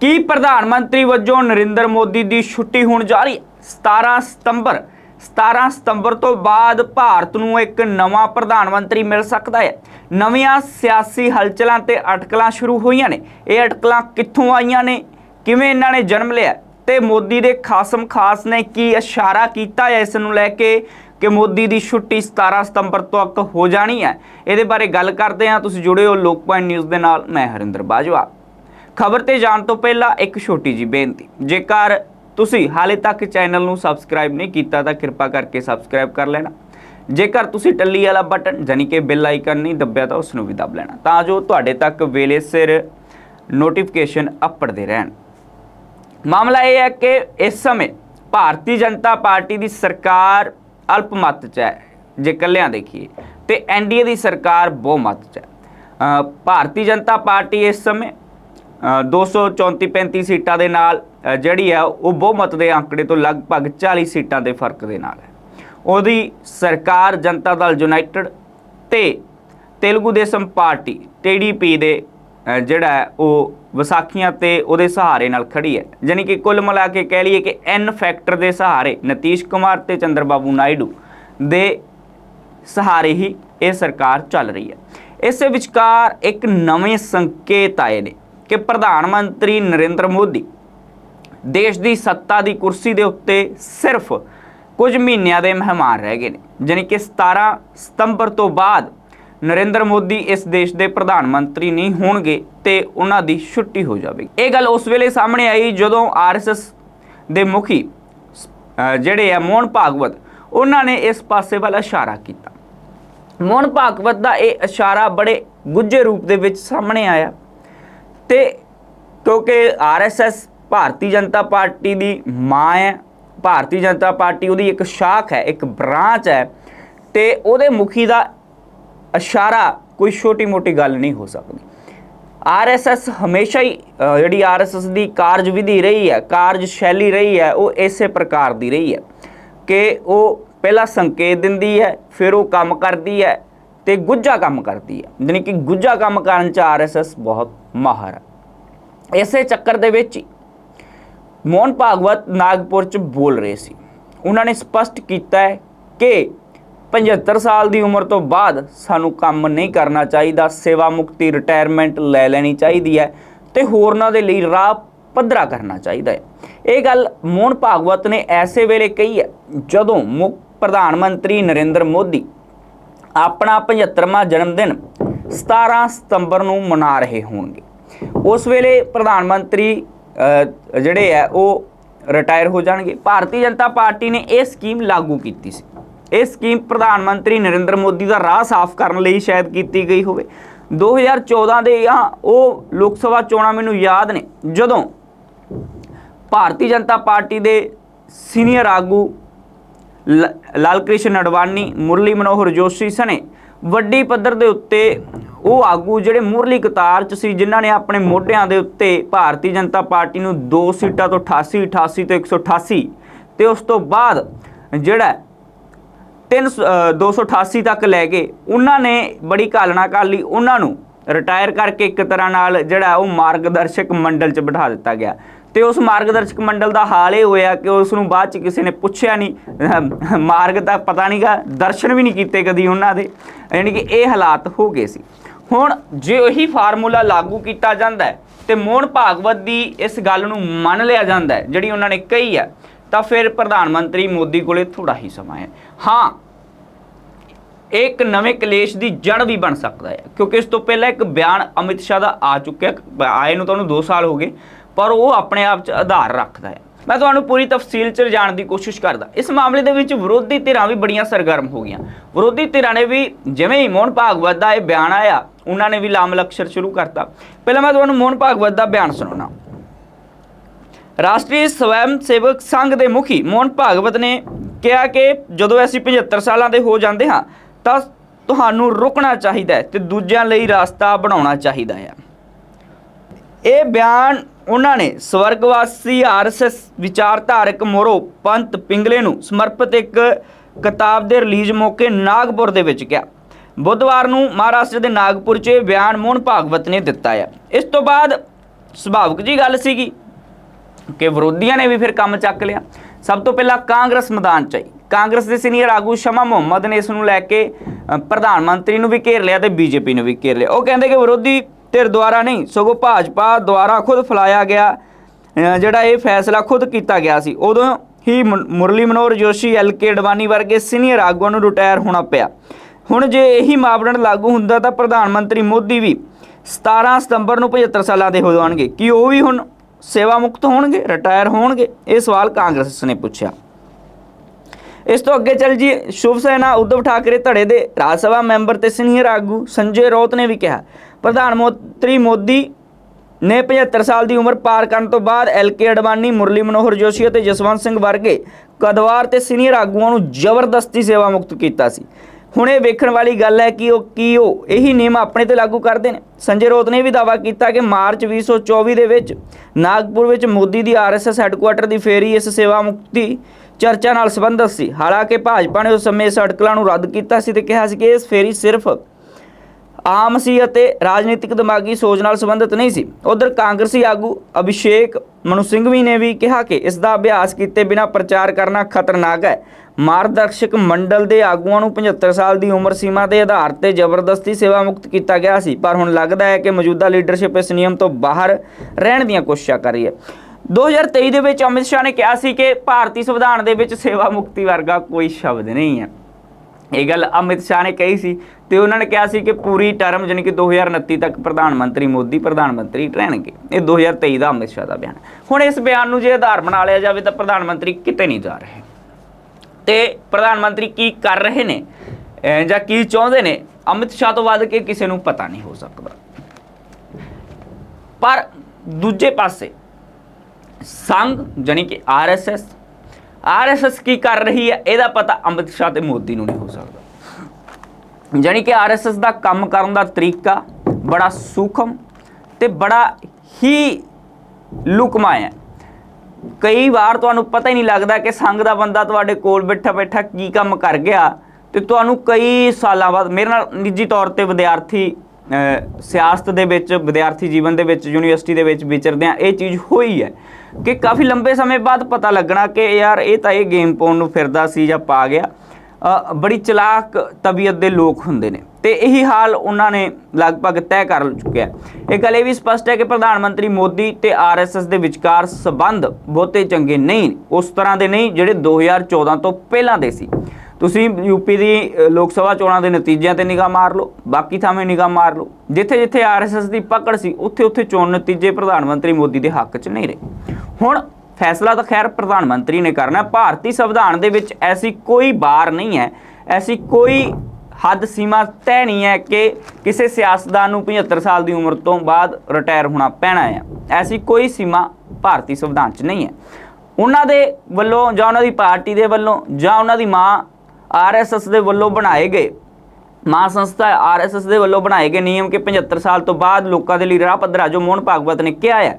ਕੀ ਪ੍ਰਧਾਨ ਮੰਤਰੀ ਵਜੋਂ ਨਰਿੰਦਰ ਮੋਦੀ ਦੀ ਛੁੱਟੀ ਹੋਣ ਜਾ ਰਹੀ ਹੈ? 17 ਸਤੰਬਰ। 17 ਸਤੰਬਰ ਤੋਂ ਬਾਅਦ ਭਾਰਤ ਨੂੰ ਇੱਕ ਨਵਾਂ ਪ੍ਰਧਾਨ ਮੰਤਰੀ ਮਿਲ ਸਕਦਾ ਹੈ। ਨਵੀਆਂ ਸਿਆਸੀ ਹਲਚਲਾਂ ਤੇ ਅਟਕਲਾਂ ਸ਼ੁਰੂ ਹੋਈਆਂ ਨੇ। ਇਹ ਅਟਕਲਾਂ ਕਿੱਥੋਂ ਆਈਆਂ ਨੇ? ਕਿਵੇਂ ਇਹਨਾਂ ਨੇ ਜਨਮ ਲਿਆ? ਤੇ ਮੋਦੀ ਦੇ ਖਾਸਮ ਖਾਸ ਨੇ ਕੀ ਇਸ਼ਾਰਾ ਕੀਤਾ ਹੈ ਇਸ ਨੂੰ ਲੈ ਕੇ ਕਿ ਮੋਦੀ ਦੀ ਛੁੱਟੀ 17 ਸਤੰਬਰ ਤੱਕ ਹੋ ਜਾਣੀ ਹੈ? ਇਹਦੇ ਬਾਰੇ ਗੱਲ ਕਰਦੇ ਹਾਂ। ਤੁਸੀਂ ਜੁੜੇ ਹੋ ਲੋਕ ਪੁਆਇੰਟ ਨਿਊਜ਼ ਦੇ ਨਾਲ। ਮੈਂ ਹਰਿੰਦਰ ਬਾਜਵਾ। ਖਬਰ ਤੇ ਜਾਣ ਤੋਂ ਪਹਿਲਾਂ ਇੱਕ ਛੋਟੀ ਜੀ ਬੇਨਤੀ। ਜੇਕਰ ਤੁਸੀਂ ਹਾਲੇ ਤੱਕ ਚੈਨਲ ਨੂੰ ਸਬਸਕ੍ਰਾਈਬ ਨਹੀਂ ਕੀਤਾ, ਤਾਂ ਕਿਰਪਾ ਕਰਕੇ ਸਬਸਕ੍ਰਾਈਬ ਕਰ ਲੈਣਾ। ਜੇਕਰ ਤੁਸੀਂ ਟੱਲੀ ਵਾਲਾ ਬਟਨ ਯਾਨੀ ਕਿ ਬੈਲ ਆਈਕਨ ਨਹੀਂ ਦੱਬਿਆ, ਤਾਂ ਉਸ ਨੂੰ ਵੀ ਦੱਬ ਲੈਣਾ। ਤਾਂ ਜੋ ਤੁਹਾਡੇ ਤੱਕ ਵੇਲੇ ਸਿਰ ਨੋਟੀਫਿਕੇਸ਼ਨ ਅੱਪੜਦੇ ਰਹਿਣ। ਮਾਮਲਾ ਇਹ ਹੈ ਕਿ ਇਸ ਸਮੇਂ ਭਾਰਤੀ ਜਨਤਾ ਪਾਰਟੀ ਦੀ ਸਰਕਾਰ ਅਲਪਮਤ 'ਚ ਹੈ, ਜੇ ਕੱਲਿਆਂ ਦੇਖੀਏ। ਤੇ ਐਨਡੀਏ ਦੀ ਸਰਕਾਰ ਬਹੁਮਤ 'ਚ ਹੈ। ਭਾਰਤੀ ਜਨਤਾ ਪਾਰਟੀ ਇਸ ਸਮੇਂ 234 35 ਸੀਟਾਂ ਦੇ ਨਾਲ ਜਿਹੜੀ ਹੈ ਉਹ ਬਹੁਮਤ ਦੇ ਅੰਕੜੇ ਤੋਂ ਲਗਭਗ 40 ਸੀਟਾਂ ਦੇ ਫ਼ਰਕ ਦੇ ਨਾਲ ਹੈ। ਉਹਦੀ ਸਰਕਾਰ ਜਨਤਾ ਦਲ ਯੂਨਾਈਟਿਡ ਤੇ ਤੇਲਗੂ ਦੇਸ਼ਮ ਪਾਰਟੀ ਟੀਡੀਪੀ ਦੇ ਜਿਹੜਾ ਹੈ, ਉਹ ਵਿਸਾਖੀਆਂ ਤੇ ਉਹਦੇ ਸਹਾਰੇ ਨਾਲ ਖੜੀ ਹੈ। ਯਾਨੀ ਕਿ ਕੁੱਲ ਮਿਲਾ ਕੇ ਕਹਿ ਲਈਏ ਕਿ ਐਨ ਫੈਕਟਰ ਦੇ ਸਹਾਰੇ ਨਤੀਸ਼ ਕੁਮਾਰ ਤੇ ਚੰਦਰਬਾਬੂ ਨਾਇਡੂ ਦੇ ਸਹਾਰੇ ਹੀ ਇਹ ਸਰਕਾਰ ਚੱਲ ਰਹੀ ਹੈ। ਇਸੇ ਵਿਚਕਾਰ ਇੱਕ ਨਵੇਂ ਸੰਕੇਤ ਆਏ ਨੇ। ਕਿ ਪ੍ਰਧਾਨ ਮੰਤਰੀ ਨਰਿੰਦਰ ਮੋਦੀ ਦੇਸ਼ ਦੀ ਸੱਤਾ ਦੀ ਕੁਰਸੀ ਦੇ ਉੱਤੇ ਸਿਰਫ ਕੁਝ ਮਹੀਨਿਆਂ ਦੇ ਮਹਿਮਾਨ ਰਹਿ ਗਏ ਨੇ। ਜਾਣੀ ਕਿ 17 ਸਤੰਬਰ ਤੋਂ ਬਾਅਦ ਨਰਿੰਦਰ ਮੋਦੀ ਇਸ ਦੇਸ਼ ਦੇ ਪ੍ਰਧਾਨ ਮੰਤਰੀ ਨਹੀਂ ਹੋਣਗੇ ਤੇ ਉਹਨਾਂ ਦੀ ਛੁੱਟੀ ਹੋ ਜਾਵੇਗੀ। ਇਹ ਗੱਲ ਉਸ ਵੇਲੇ ਸਾਹਮਣੇ ਆਈ ਜਦੋਂ ਆਰਐਸਐਸ ਦੇ ਮੁਖੀ ਜਿਹੜੇ ਆ ਮੋਹਨ ਭਾਗਵਤ, ਉਹਨਾਂ ਨੇ ਇਸ ਪਾਸੇ ਵੱਲ ਇਸ਼ਾਰਾ ਕੀਤਾ। ਮੋਹਨ ਭਾਗਵਤ ਦਾ ਇਹ ਇਸ਼ਾਰਾ ਬੜੇ ਗੁੱਝੇ ਰੂਪ ਦੇ ਵਿੱਚ ਸਾਹਮਣੇ ਆਇਆ। ਤੇ ਕਿਉਂਕਿ ਆਰਐਸਐਸ ਭਾਰਤੀ ਜਨਤਾ ਪਾਰਟੀ ਦੀ ਮਾਂ ਹੈ ਭਾਰਤੀ ਜਨਤਾ ਪਾਰਟੀ ਉਹਦੀ ਇੱਕ ਸ਼ਾਖ ਹੈ ਇੱਕ ਬ੍ਰਾਂਚ ਹੈ ਤੇ ਉਹਦੇ ਮੁਖੀ ਦਾ ਇਸ਼ਾਰਾ ਕੋਈ ਛੋਟੀ-ਮੋਟੀ ਗੱਲ ਨਹੀਂ ਹੋ ਸਕਦੀ। ਆਰਐਸਐਸ ਹਮੇਸ਼ਾ ਹੀ ਅ, ਜਿਹੜੀ ਆਰਐਸਐਸ ਦੀ ਕਾਰਜ ਵਿਧੀ ਰਹੀ ਹੈ ਕਾਰਜ ਸ਼ੈਲੀ ਰਹੀ ਹੈ ਉਹ ਇਸੇ ਪ੍ਰਕਾਰ ਦੀ ਰਹੀ ਹੈ ਕਿ ਉਹ ਪਹਿਲਾਂ ਸੰਕੇਤ ਦਿੰਦੀ ਹੈ ਫਿਰ ਉਹ ਕੰਮ ਕਰਦੀ ਹੈ ਤੇ ਗੁੱਝਾ ਕੰਮ ਕਰਦੀ ਹੈ। ਯਾਨੀ ਕਿ ਗੁੱਝਾ ਕੰਮ ਕਰਨ ਚ ਆਰਐਸਐਸ ਬਹੁਤ ਮਾਹਰ ਹੈ। ਇਸੇ ਚੱਕਰ ਦੇ ਵਿੱਚ ਹੀ ਮੋਹਨ ਭਾਗਵਤ ਨਾਗਪੁਰ ਚ ਬੋਲ ਰਹੇ ਸੀ। ਉਹਨਾਂ ਨੇ ਸਪਸ਼ਟ ਕੀਤਾ ਹੈ ਕਿ 75 ਸਾਲ ਦੀ ਉਮਰ ਤੋਂ ਬਾਅਦ ਸਾਨੂੰ ਕੰਮ ਨਹੀਂ ਕਰਨਾ ਚਾਹੀਦਾ, ਸੇਵਾ ਮੁਕਤੀ ਰਿਟਾਇਰਮੈਂਟ ਲੈ ਲੈਣੀ ਚਾਹੀਦੀ ਹੈ ਤੇ ਹੋਰਨਾਂ ਦੇ ਲਈ ਰਾਹ ਪੱਧਰਾ ਕਰਨਾ ਚਾਹੀਦਾ ਹੈ। ਇਹ ਗੱਲ ਮੋਹਨ ਭਾਗਵਤ ਨੇ ਐਸੇ ਵੇਲੇ ਕਹੀ ਹੈ ਜਦੋਂ ਮੁੱਖ ਪ੍ਰਧਾਨ ਮੰਤਰੀ ਨਰਿੰਦਰ ਮੋਦੀ ਆਪਣਾ 75ਵਾਂ ਜਨਮ ਦਿਨ 17 ਸਤੰਬਰ ਨੂੰ ਮਨਾ ਰਹੇ ਹੋਣਗੇ। ਉਸ ਵੇਲੇ ਪ੍ਰਧਾਨ ਮੰਤਰੀ ਜਿਹੜੇ ਆ ਉਹ ਰਿਟਾਇਰ ਹੋ ਜਾਣਗੇ। ਭਾਰਤੀ ਜਨਤਾ ਪਾਰਟੀ ਨੇ ਇਹ ਸਕੀਮ ਲਾਗੂ ਕੀਤੀ ਸੀ। ਇਹ ਸਕੀਮ ਪ੍ਰਧਾਨ ਮੰਤਰੀ ਨਰਿੰਦਰ ਮੋਦੀ ਦਾ ਰਾਹ ਸਾਫ਼ ਕਰਨ ਲਈ ਸ਼ਾਇਦ ਕੀਤੀ ਗਈ ਹੋਵੇ। 2014 ਦੇ ਜਾਂ ਉਹ ਲੋਕ ਸਭਾ ਚੋਣਾਂ ਮੈਨੂੰ ਯਾਦ ਨੇ। ਜਦੋਂ ਭਾਰਤੀ ਜਨਤਾ ਪਾਰਟੀ ਦੇ ਸੀਨੀਅਰ ਆਗੂ ਲ- ਲਾਲ ਕ੍ਰਿਸ਼ਨ ਅਡਵਾਨੀ, ਮੁਰਲੀ ਮਨੋਹਰ ਜੋਸ਼ੀ ਸਣੇ। ਵੱਡੀ ਪੱਧਰ ਦੇ ਉੱਤੇ ਉਹ ਆਗੂ ਜਿਹੜੇ ਮੁਰਲੀ ਕਤਾਰ ਚ ਸੀ, ਜਿਨ੍ਹਾਂ ਨੇ ਆਪਣੇ ਮੋਢਿਆਂ ਦੇ ਉੱਤੇ ਭਾਰਤੀ ਜਨਤਾ ਪਾਰਟੀ ਨੂੰ ਦੋ ਸੀਟਾਂ ਤੋਂ 88 88 ਤੋਂ 188 ਤੇ ਉਸ ਤੋਂ ਬਾਅਦ ਜਿਹੜਾ 3 288 ਤੱਕ ਲੈ ਕੇ ਉਹਨਾਂ ਨੇ ਬੜੀ ਘਾਲਣਾ ਕਰ ਲਈ। ਉਹਨਾਂ ਨੂੰ ਰਿਟਾਇਰ ਕਰਕੇ ਇੱਕ ਤਰ੍ਹਾਂ ਨਾਲ ਜਿਹੜਾ ਉਹ ਮਾਰਗਦਰਸ਼ਕ ਮੰਡਲ 'ਚ ਬਿਠਾ ਦਿੱਤਾ ਗਿਆ। ਤੇ ਉਸ ਮਾਰਗਦਰਸ਼ਕ ਮੰਡਲ ਦਾ ਹਾਲ ਇਹ ਹੋਇਆ ਕਿ ਉਸ ਨੂੰ ਬਾਅਦ 'ਚ ਕਿਸੇ ਨੇ ਪੁੱਛਿਆ ਨਹੀਂ। ਮਾਰਗ ਦਾ ਪਤਾ ਨਹੀਂਗਾ, ਦਰਸ਼ਨ ਵੀ ਨਹੀਂ ਕੀਤੇ ਕਦੀ ਉਹਨਾਂ ਦੇ। ਯਾਨੀ ਕਿ ਇਹ ਹਾਲਾਤ ਹੋ ਗਏ ਸੀ। ਹੁਣ ਜੇ ਉਹੀ ਫਾਰਮੂਲਾ ਲਾਗੂ ਕੀਤਾ ਜਾਂਦਾ ਤੇ ਮੋਹਨ ਭਾਗਵਤ ਦੀ ਇਸ ਗੱਲ ਨੂੰ ਮੰਨ ਲਿਆ ਜਾਂਦਾ ਜਿਹੜੀ ਉਹਨਾਂ ਨੇ ਕਹੀ ਹੈ, ਤਾਂ ਫਿਰ ਪ੍ਰਧਾਨ ਮੰਤਰੀ ਮੋਦੀ ਕੋਲੇ ਥੋੜਾ ਹੀ ਸਮਾਂ ਹੈ। ਹਾਂ ਇਹ ਇੱਕ ਨਵੇਂ ਕਲੇਸ਼ ਦੀ ਜੜ ਵੀ ਬਣ ਸਕਦਾ ਹੈ, ਕਿਉਂਕਿ ਇਸ ਤੋਂ ਪਹਿਲਾਂ ਇੱਕ ਬਿਆਨ ਅਮਿਤ ਸ਼ਾਹ ਦਾ ਆ ਚੁੱਕਿਆ, ਆਏ ਨੂੰ ਤੁਹਾਨੂੰ 2 ਸਾਲ ਹੋ ਗਏ। ਪਰ ਉਹ ਆਪਣੇ ਆਪ 'ਚ ਆਧਾਰ ਰੱਖਦਾ ਹੈ। ਮੈਂ ਤੁਹਾਨੂੰ ਪੂਰੀ ਤਫਸੀਲ 'ਚ ਜਾਣ ਦੀ ਕੋਸ਼ਿਸ਼ ਕਰਦਾ। ਇਸ ਮਾਮਲੇ ਦੇ ਵਿੱਚ ਵਿਰੋਧੀ ਧਿਰਾਂ ਵੀ ਬੜੀਆਂ ਸਰਗਰਮ ਹੋ ਗਈਆਂ। ਵਿਰੋਧੀ ਧਿਰਾਂ ਨੇ ਵੀ ਜਿਵੇਂ ਹੀ ਮੋਹਨ ਭਾਗਵਤ ਦਾ ਇਹ ਬਿਆਨ ਆਇਆ, ਉਹਨਾਂ ਨੇ ਵੀ ਲਾਮ ਲਕਸ਼ਰ ਸ਼ੁਰੂ ਕਰਤਾ। ਪਹਿਲਾਂ ਮੈਂ ਤੁਹਾਨੂੰ ਮੋਹਨ ਭਾਗਵਤ ਦਾ ਬਿਆਨ ਸੁਣਾਉਣਾ। ਰਾਸ਼ਟਰੀ ਸਵੈਮ ਸੇਵਕ ਸੰਘ ਦੇ ਮੁਖੀ ਮੋਹਨ ਭਾਗਵਤ ਨੇ ਕਿਹਾ ਕਿ ਜਦੋਂ ਅਸੀਂ 75 ਸਾਲਾਂ ਦੇ ਹੋ ਜਾਂਦੇ ਹਾਂ, ਤਾਂ ਤੁਹਾਨੂੰ ਰੁਕਣਾ ਚਾਹੀਦਾ ਹੈ ਤੇ ਦੂਜਿਆਂ ਲਈ ਰਾਸਤਾ ਬਣਾਉਣਾ ਚਾਹੀਦਾ ਹੈ। ਇਹ ਬਿਆਨ ਉਹਨਾਂ ਨੇ ਸਵਰਗਵਾਸੀ ਆਰਐਸਐਸ ਵਿਚਾਰਧਾਰਕ ਮੋਰੋ ਪੰਤ ਪਿੰਗਲੇ ਨੂੰ ਸਮਰਪਿਤ ਇੱਕ ਕਿਤਾਬ ਦੇ ਰਿਲੀਜ਼ ਮੌਕੇ ਨਾਗਪੁਰ ਦੇ ਵਿੱਚ ਕਿਹਾ। ਬੁੱਧਵਾਰ ਨੂੰ ਮਹਾਰਾਸ਼ਟਰ ਦੇ ਨਾਗਪੁਰ 'ਚ ਬਿਆਨ ਮੋਹਨ ਭਾਗਵਤ ਨੇ ਦਿੱਤਾ ਹੈ ਇਸ ਤੋਂ ਬਾਅਦ ਸੁਭਾਵਿਕ ਜੀ ਗੱਲ ਸੀਗੀ ਕਿ ਵਿਰੋਧੀਆਂ ਨੇ ਵੀ ਫਿਰ ਕੰਮ ਚੱਕ ਲਿਆ। ਸਭ ਤੋਂ ਪਹਿਲਾਂ ਕਾਂਗਰਸ ਮੈਦਾਨ ਚ ਆਈ। ਕਾਂਗਰਸ ਦੇ ਸੀਨੀਅਰ ਆਗੂ ਸ਼ਮਾ ਮੁਹੰਮਦ ਨੇ ਇਸ ਨੂੰ ਲੈ ਕੇ ਪ੍ਰਧਾਨ ਮੰਤਰੀ ਨੂੰ ਵੀ ਘੇਰ ਲਿਆ ਤੇ ਬੀਜੇਪੀ ਨੂੰ ਵੀ ਘੇਰ ਲਿਆ। ਉਹ ਕਹਿੰਦੇ ਕਿ ਵਿਰੋਧੀ ਧਿਰ ਦੁਆਰਾ ਨਹੀਂ, ਸਗੋਂ ਭਾਜਪਾ ਦੁਆਰਾ ਖੁਦ ਫਲਾਇਆ ਗਿਆ ਜਿਹੜਾ ਇਹ ਫੈਸਲਾ ਖੁਦ ਕੀਤਾ ਗਿਆ ਸੀ, ਉਦੋਂ ਹੀ ਮੁਰਲੀ ਮਨੋਹਰ ਜੋਸ਼ੀ ਐਲ ਕੇ ਅਡਵਾਨੀ ਵਰਗੇ ਸੀਨੀਅਰ ਆਗੂਆਂ ਨੂੰ ਰਿਟਾਇਰ ਹੋਣਾ ਪਿਆ। ਹੁਣ ਜੇ ਇਹੀ ਮਾਪਦੰਡ ਲਾਗੂ ਹੁੰਦਾ ਤਾਂ ਪ੍ਰਧਾਨ ਮੰਤਰੀ ਮੋਦੀ ਵੀ 17 ਸਤੰਬਰ ਨੂੰ 75 ਸਾਲਾਂ ਦੇ ਹੋ ਜਾਣਗੇ। ਕਿ ਉਹ ਵੀ ਹੁਣ ਸੇਵਾ ਮੁਕਤ ਹੋਣਗੇ, ਰਿਟਾਇਰ ਹੋਣਗੇ? ਇਹ ਸਵਾਲ ਕਾਂਗਰਸ ਨੇ ਪੁੱਛਿਆ। ਇਸ ਤੋਂ ਅੱਗੇ ਚੱਲ ਜੀ ਸ਼ਿਵ ਸੈਨਾ ਉद्धਵ ਠਾਕਰੇ ਧੜੇ ਦੇ ਰਾਜ ਸਭਾ ਮੈਂਬਰ ਤੇ ਸੀਨੀਅਰ ਆਗੂ ਸੰਜੇ ਰੌਤ ਨੇ ਵੀ ਕਿਹਾ ਪ੍ਰਧਾਨ ਮੰਤਰੀ ਮੋਦੀ ਨੇ 75 ਸਾਲ ਦੀ ਉਮਰ ਪਾਰ ਕਰਨ ਤੋਂ ਬਾਅਦ ਐਲ ਕੇ ਅਡਵਾਨੀ, ਮੁਰਲੀ ਮਨੋਹਰ ਜੋਸ਼ੀ ਅਤੇ ਜਸਵੰਤ ਸਿੰਘ ਵਰਗੇ ਕਦਵਾਰ ਤੇ ਸੀਨੀਅਰ ਆਗੂਆਂ ਨੂੰ ਜ਼ਬਰਦਸਤੀ ਸੇਵਾ ਮੁਕਤ ਕੀਤਾ ਸੀ। ਹੁਣ ਇਹ ਵੇਖਣ ਵਾਲੀ ਗੱਲ ਹੈ ਕਿ ਉਹ ਕੀ ਉਹ ਇਹੀ ਨਿਯਮ ਆਪਣੇ ਤੇ ਲਾਗੂ ਕਰਦੇ ਨੇ। ਸੰਜੇ ਰੋਤ ਨੇ ਵੀ ਦਾਅਵਾ ਕੀਤਾ ਕਿ ਮਾਰਚ 2024 ਦੇ ਵਿੱਚ ਨਾਗਪੁਰ ਵਿੱਚ ਮੋਦੀ ਦੀ ਆਰਐਸਐਸ ਹੈੱਡਕੁਆਟਰ ਦੀ ਫੇਰੀ ਇਸ ਸੇਵਾ ਮੁਕਤੀ ਚਰਚਾ ਨਾਲ ਸੰਬੰਧਿਤ ਸੀ। ਹਾਲਾਂਕਿ ਭਾਜਪਾ ਨੇ ਉਸ ਸਮੇਂ ਇਸ ਅਟਕਲਾਂ ਨੂੰ ਰੱਦ ਕੀਤਾ ਸੀ ਤੇ ਕਿਹਾ ਸੀ ਕਿ ਇਸ ਫੇਰੀ ਸਿਰਫ ਆਮ ਸੀ ਅਤੇ ਰਾਜਨੀਤਿਕ ਦਿਮਾਗੀ ਸੋਚ ਨਾਲ ਸੰਬੰਧਿਤ ਨਹੀਂ ਸੀ। ਉਧਰ ਕਾਂਗਰਸੀ ਆਗੂ ਅਭਿਸ਼ੇਕ ਮਨੂ ਸਿੰਘਵੀ ਨੇ ਵੀ ਕਿਹਾ ਕਿ ਇਸ ਦਾ ਅਭਿਆਸ ਕੀਤੇ ਬਿਨਾ ਪ੍ਰਚਾਰ ਕਰਨਾ ਖਤਰਨਾਕ ਹੈ। ਮਾਰਗਦਰਸ਼ਕ ਮੰਡਲ ਦੇ ਆਗੂਆਂ ਨੂੰ 75 ਸਾਲ ਦੀ ਉਮਰ ਸੀਮਾ ਦੇ ਆਧਾਰ ਤੇ ਜ਼ਬਰਦਸਤੀ ਸੇਵਾ ਮੁਕਤ ਕੀਤਾ ਗਿਆ ਸੀ, ਪਰ ਹੁਣ ਲੱਗਦਾ ਹੈ ਕਿ ਮੌਜੂਦਾ ਲੀਡਰਸ਼ਿਪ ਇਸ ਨਿਯਮ ਤੋਂ ਬਾਹਰ ਰਹਿਣ ਦੀਆਂ ਕੋਸ਼ਿਸ਼ਾਂ ਕਰ ਰਹੀ ਹੈ। 2023 ਦੇ ਵਿੱਚ ਅਮਿਤ ਸ਼ਾਹ ਨੇ ਕਿਹਾ ਸੀ ਕਿ ਭਾਰਤੀ ਸੰਵਿਧਾਨ ਦੇ ਵਿੱਚ ਸੇਵਾ ਮੁਕਤੀ ਵਰਗਾ ਕੋਈ ਸ਼ਬਦ ਨਹੀਂ ਹੈ। ਇਹ ਗੱਲ ਅਮਿਤ ਸ਼ਾਹ ਨੇ ਕਹੀ ਸੀ ਤੇ ਉਹਨਾਂ ਨੇ ਕਿਹਾ ਸੀ ਕਿ ਪੂਰੀ ਟਰਮ ਜਾਣੀ ਕਿ 2029 ਤੱਕ ਪ੍ਰਧਾਨ ਮੰਤਰੀ ਮੋਦੀ, ਪ੍ਰਧਾਨ ਮੰਤਰੀ ਰਹਿਣਗੇ। ਇਹ 2023 ਦਾ ਅਮਿਤ ਸ਼ਾਹ ਦਾ ਬਿਆਨ ਹੁਣ ਇਸ ਬਿਆਨ ਨੂੰ ਜੇ ਆਧਾਰ ਬਣਾ ਲਿਆ ਜਾਵੇ ਤਾਂ ਪ੍ਰਧਾਨ ਮੰਤਰੀ ਕਿਤੇ ਨਹੀਂ ਜਾ ਰਹੇ। ਤੇ ਪ੍ਰਧਾਨ ਮੰਤਰੀ ਕੀ ਕਰ ਰਹੇ ਨੇ ਜਾਂ ਕੀ ਚਾਹੁੰਦੇ ਨੇ, ਅਮਿਤ ਸ਼ਾਹ ਤੋਂ ਵੱਧ ਕੇ ਕਿਸੇ ਨੂੰ ਪਤਾ ਨਹੀਂ ਹੋ ਸਕਦਾ। ਪਰ ਦੂਜੇ ਪਾਸੇ ਸੰਘ ਜਾਣੀ ਕਿ ਆਰਐਸਐਸ ਆਰਐਸਐਸ ਕੀ ਕਰ ਰਹੀ ਹੈ, ਇਹਦਾ ਪਤਾ ਅਮਿਤ ਸ਼ਾਹ ਤੇ ਮੋਦੀ ਨੂੰ ਨਹੀਂ ਹੋ ਸਕਦਾ। ਜਾਣੀ ਕਿ ਆਰਐਸਐਸ ਦਾ ਕੰਮ ਕਰਨ ਦਾ ਤਰੀਕਾ ਬੜਾ ਸੂਖਮ ਤੇ ਬੜਾ ਹੀ ਲੁਕਮਾ ਹੈ। ਕਈ ਵਾਰ ਤੁਹਾਨੂੰ ਪਤਾ ਹੀ ਨਹੀਂ ਲੱਗਦਾ ਕਿ ਸੰਘ ਦਾ ਬੰਦਾ ਤੁਹਾਡੇ ਕੋਲ ਬੈਠਾ ਬੈਠਾ ਕੀ ਕੰਮ ਕਰ ਗਿਆ ਤੇ ਤੁਹਾਨੂੰ ਕਈ ਸਾਲਾਂ ਬਾਅਦ, ਮੇਰੇ ਨਾਲ ਨਿੱਜੀ ਤੌਰ ਤੇ ਵਿਦਿਆਰਥੀ ਸਿਆਸਤ ਦੇ ਵਿੱਚ, ਵਿਦਿਆਰਥੀ ਜੀਵਨ ਦੇ ਵਿੱਚ, ਯੂਨੀਵਰਸਿਟੀ ਦੇ ਵਿੱਚ ਵਿਚਰਦਿਆਂ ਇਹ ਚੀਜ਼ ਹੋਈ ਹੈ। ਕਿ ਕਾਫੀ ਲੰਬੇ ਸਮੇਂ ਬਾਅਦ ਪਤਾ ਲੱਗਣਾ ਕਿ ਯਾਰ ਇਹ ਤਾਂ ਇਹ ਗੇਮ ਪਾਉਣ ਨੂੰ ਫਿਰਦਾ ਸੀ ਜਾਂ ਪਾ ਗਿਆ। ਬੜੀ ਚਲਾਕ ਤਬੀਅਤ ਦੇ ਲੋਕ ਹੁੰਦੇ ਨੇ ਤੇ ਇਹੀ ਹਾਲ ਉਹਨਾਂ ਨੇ ਲਗਭਗ ਤੈਅ ਕਰ ਚੁੱਕਿਆ ਇਹ ਗੱਲ ਇਹ ਵੀ ਸਪਸ਼ਟ ਹੈ ਕਿ ਪ੍ਰਧਾਨ ਮੰਤਰੀ ਮੋਦੀ ਤੇ ਆਰਐਸਐਸ ਦੇ ਵਿਚਕਾਰ ਸਬੰਧ ਬਹੁਤੇ ਚੰਗੇ ਨਹੀਂ, ਉਸ ਤਰ੍ਹਾਂ ਦੇ ਨਹੀਂ ਜਿਹੜੇ 2014 ਤੋਂ ਪਹਿਲਾਂ ਦੇ ਸੀ। ਤੁਸੀਂ ਯੂਪੀ ਦੀ ਲੋਕ ਸਭਾ ਚੋਣਾਂ ਦੇ ਨਤੀਜਿਆਂ ਤੇ ਨਿਗਾਹ ਮਾਰ ਲਓ, ਬਾਕੀ ਥਾਵੇਂ ਨਿਗਾਹ ਮਾਰ ਲਓ। ਜਿੱਥੇ ਜਿੱਥੇ ਆਰਐਸਐਸ ਦੀ ਪਕੜ ਸੀ, ਉੱਥੇ ਉੱਥੇ ਚੋਣ ਨਤੀਜੇ ਪ੍ਰਧਾਨ ਮੰਤਰੀ ਮੋਦੀ ਦੇ ਹੱਕ 'ਚ ਨਹੀਂ ਰਹੇ। ਹੁਣ ਫੈਸਲਾ ਤਾਂ ਖੈਰ ਪ੍ਰਧਾਨ ਮੰਤਰੀ ਨੇ ਕਰਨਾ, ਭਾਰਤੀ ਸੰਵਿਧਾਨ ਦੇ ਵਿੱਚ ਐਸੀ ਕੋਈ ਬਾਰ ਨਹੀਂ ਹੈ, ਐਸੀ ਕੋਈ ਹੱਦ ਸੀਮਾ ਤੈਅ ਨਹੀਂ ਹੈ ਕਿ ਕਿਸੇ ਸਿਆਸਤਦਾਨ ਨੂੰ 75 ਸਾਲ ਦੀ ਉਮਰ ਤੋਂ ਬਾਅਦ ਰਿਟਾਇਰ ਹੋਣਾ ਪੈਣਾ ਹੈ। ਐਸੀ ਕੋਈ ਸੀਮਾ ਭਾਰਤੀ ਸੰਵਿਧਾਨ 'ਚ ਨਹੀਂ ਹੈ। ਉਹਨਾਂ ਦੇ ਵੱਲੋਂ ਜਾਂ ਉਹਨਾਂ ਦੀ ਪਾਰਟੀ ਦੇ ਵੱਲੋਂ ਜਾਂ ਉਹਨਾਂ ਦੀ ਮਾਂ ਆਰਐਸਐਸ ਦੇ ਵੱਲੋਂ ਬਣਾਏ ਗਏ ਮਾਂ ਸੰਸਥਾ ਆਰਐਸਐਸ ਦੇ ਵੱਲੋਂ ਬਣਾਏ ਗਏ ਨਿਯਮ ਕਿ 75 ਸਾਲ ਤੋਂ ਬਾਅਦ ਲੋਕਾਂ ਦੇ ਲਈ ਰਾਹ ਪੱਧਰਾ ਜੋ ਮੋਹਨ ਭਾਗਵਤ ਨੇ ਕਿਹਾ ਹੈ,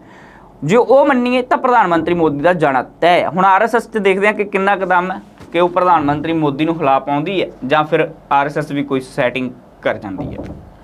ਜੇ ਉਹ ਮੰਨੀਏ ਤਾਂ ਪ੍ਰਧਾਨ ਮੰਤਰੀ ਮੋਦੀ ਦਾ ਜਾਣਾ ਤੈਅ ਹੈ। ਹੁਣ ਆਰਐਸਐਸ ਤੇ ਦੇਖਦੇ ਹਾਂ ਕਿ ਕਿੰਨਾ ਕਦਮ ਹੈ ਕਿ ਉਹ ਪ੍ਰਧਾਨ ਮੰਤਰੀ ਮੋਦੀ ਨੂੰ ਹਿਲਾ ਪਾਉਂਦੀ ਹੈ ਜਾਂ ਫਿਰ ਆਰਐਸਐਸ ਵੀ ਕੋਈ ਸੈਟਿੰਗ ਕਰ ਜਾਂਦੀ ਹੈ।